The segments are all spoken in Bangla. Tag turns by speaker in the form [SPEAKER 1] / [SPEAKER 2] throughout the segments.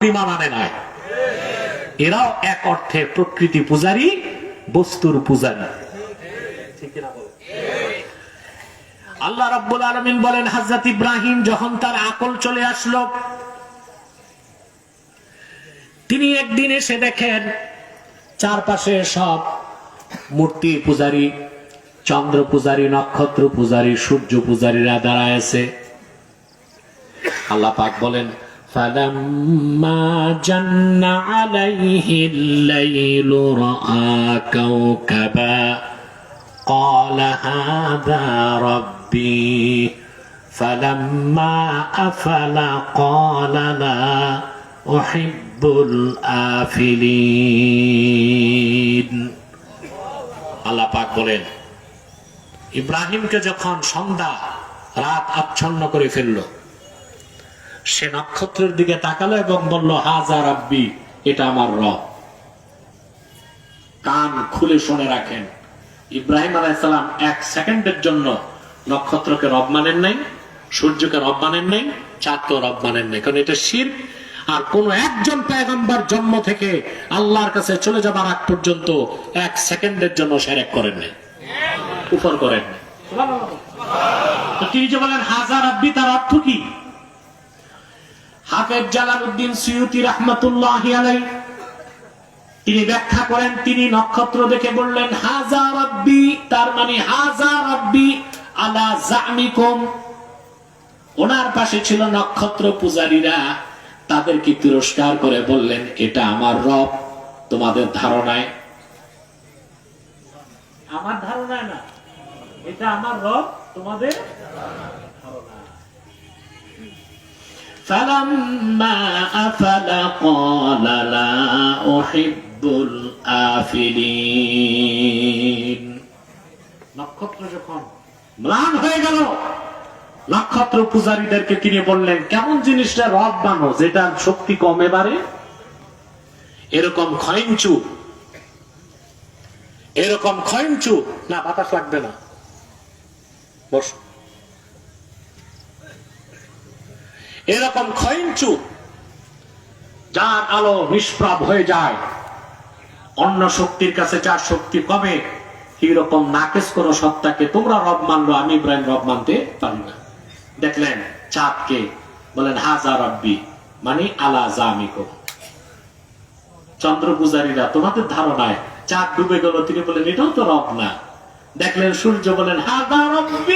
[SPEAKER 1] মানে এরাও এক অর্থে প্রকৃতি পূজারী, বস্তুর পূজারী? আল্লাহ রাব্বুল আলামিন বলেন, হযরত ইব্রাহিম যখন তার আকল চলে তিনি একদিন এসে দেখেন, চারপাশে সব মূর্তি পূজারী, চন্দ্র পূজারী, নক্ষত্র পূজারী, সূর্য পূজারীরা দাঁড়ায় আছে। আল্লাহ পাক বলেন فلما جن عليه الليل رأى كوكبا قال هذا ربي فلما أفل قال لا أحب الآفلين আল্লাহ পাক বলেন ইব্রাহিমকে যখন সন্ধ্যা রাত আচ্ছন্ন করে ফেললো সে নক্ষত্রের দিকে তাকালো এবং বলল হাজার আব্বি এটা আমার রব। কান খুলে শুনে রাখেন, ইব্রাহিম আলাইসালাম এক সেকেন্ডের জন্য নক্ষত্রকে রব মানেন নাই, সূর্যকে রব মানেন নাই চাঁদকে রব মানেন নাই। কারণ এটা শির, আর কোন একজন পেগম্বার জন্ম থেকে আল্লাহর কাছে চলে যাবার আগ পর্যন্ত এক সেকেন্ডের জন্য সেরেক করেন নাই, উপর করেন তিনি যে বলেন হাজার আব্বি তার অর্থ কি? হাফেজ জালালউদ্দিন সিউতি রহমতুল্লাহ আলাই তিনি ব্যাখ্যা করেন, তিনি নক্ষত্র দেখে বললেন হাজার রব্বি তার মানে হাজার রব্বি আলা জামিকুম ওনার পাশে ছিল নক্ষত্র পূজারীরা, তাদেরকে তিরস্কার করে বললেন, এটা আমার রব, তোমাদের ধারণায়। আমার ধারণা না। এটা আমার রব, তোমাদের فلما أفل قال لا أحب الآفلين নক্ষত্র যখন ম্লান হয়ে গেল নক্ষত্র পূজারীদেরকে তিনি বললেন কেমন জিনিসটা রব বানো যেটা শক্তি কমে বাড়ে এরকম খয়ঞ্চু এরকম খয়ঞ্চু না বাতাস লাগবে না বস এরকম খয়ঞ্চু যার আলো নিষ্প্রভ হয়ে যায়। অন্য শক্তির কাছে যার শক্তি কমে এইরকম নাকেশ কোন সত্তাকে তোমরা রব মানলো, আমি ইব্রাহিম রব মানতে পারি না। দেখলেন চাঁদকে বলেন, হাজা রব্বি মানে আলা জামিকো চন্দ্র পূজারীরা তোমাদের ধারণায় চাঁদ ডুবে গেল, তিনি বলেন, এটাও তো রব না। দেখলেন সূর্য বলেন হাদা রব্বি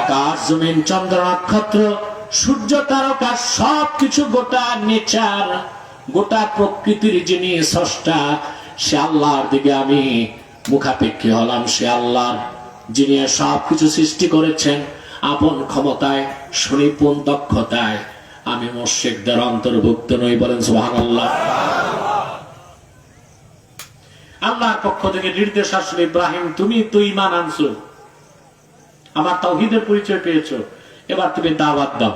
[SPEAKER 1] আকাশ, জমিন, চন্দ্র, নক্ষত্র, সূর্য, তারকা সব কিছু গোটা নেচার, গোটা প্রকৃতির যিনি স্রষ্টা, সে আল্লাহর দিকে আমি মুখাপেক্ষী হলাম, সে আল্লাহর যিনি সব কিছু সৃষ্টি করেছেন, আপন ক্ষমতায়, সুনিপুণ দক্ষতায়, আমি মোর্শেকদের অন্তর্ভুক্ত নই বলেন সোহান আল্লাহ আল্লাহর পক্ষ থেকে নির্দেশ আসলে, ইব্রাহিম, তুমি তো ইমান আনছো। আমার তৌহিদের পরিচয় পেয়েছ। এবার তুমি দাওয়াত দাও।